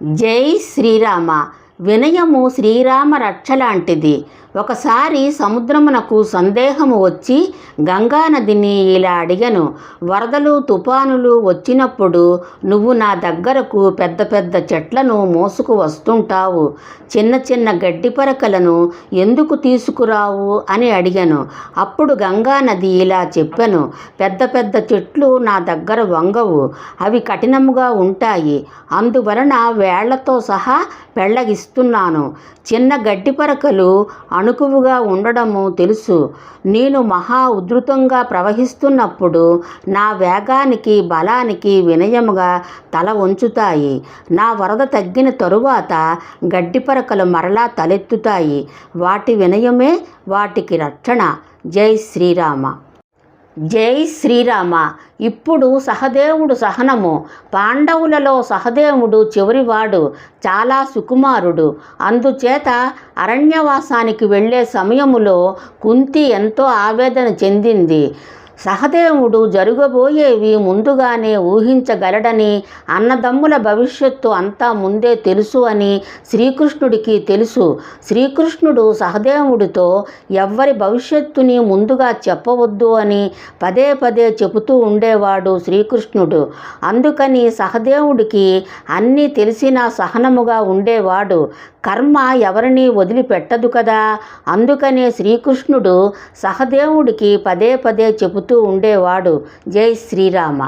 జై శ్రీరామ వినయము శ్రీరామ రక్ష లాంటిది ఒకసారి సముద్రమునకు సందేహము వచ్చి గంగానదిని ఇలా అడిగను వరదలు తుఫానులు వచ్చినప్పుడు నువ్వు నా దగ్గరకు పెద్ద పెద్ద చెట్లను మోసుకు వస్తుంటావు. చిన్న చిన్న గడ్డి పరకలను ఎందుకు తీసుకురావు అని అడిగాను. అప్పుడు గంగానది ఇలా చెప్పాను పెద్ద పెద్ద చెట్లు నా దగ్గర వంగవు అవి కఠినముగా ఉంటాయి. అందువలన వేళ్ళతో సహా ఇస్తున్నాను చిన్న గడ్డి పరకలు అణుకువుగా ఉండడము తెలుసు. నేను మహా ఉధృతంగా ప్రవహిస్తున్నప్పుడు నా వేగానికి బలానికి వినయముగా తల వంచుతాయి. నా వరద తగ్గిన తరువాత గడ్డి పరకలు మరలా తలెత్తుతాయి. వాటి వినయమే వాటికి రక్షణ. జై శ్రీరామ. జై శ్రీరామ. ఇప్పుడు సహదేవుడు సహనము. పాండవులలో సహదేవుడు చివరివాడు చాలా సుకుమారుడు. అందుచేత అరణ్యవాసానికి వెళ్ళే సమయములో కుంతి ఎంతో ఆవేదన చెందింది. సహదేవుడు జరగబోయేవి ముందుగానే ఊహించగలడని అన్నదమ్ముల భవిష్యత్తు అంతా ముందే తెలుసు అని శ్రీకృష్ణుడికి తెలుసు. శ్రీకృష్ణుడు సహదేవుడితో ఎవ్వరి భవిష్యత్తుని ముందుగా చెప్పవద్దు అని పదే పదే చెబుతూ ఉండేవాడు శ్రీకృష్ణుడు. అందుకని సహదేవుడికి అన్నీ తెలిసిన సహనముగా ఉండేవాడు. కర్మ ఎవరిని వదిలిపెట్టదు కదా? అందుకనే శ్రీకృష్ణుడు సహదేవుడికి పదే పదే చెబుతూ చెబుతూ ఉండేవాడు. జై శ్రీరామ.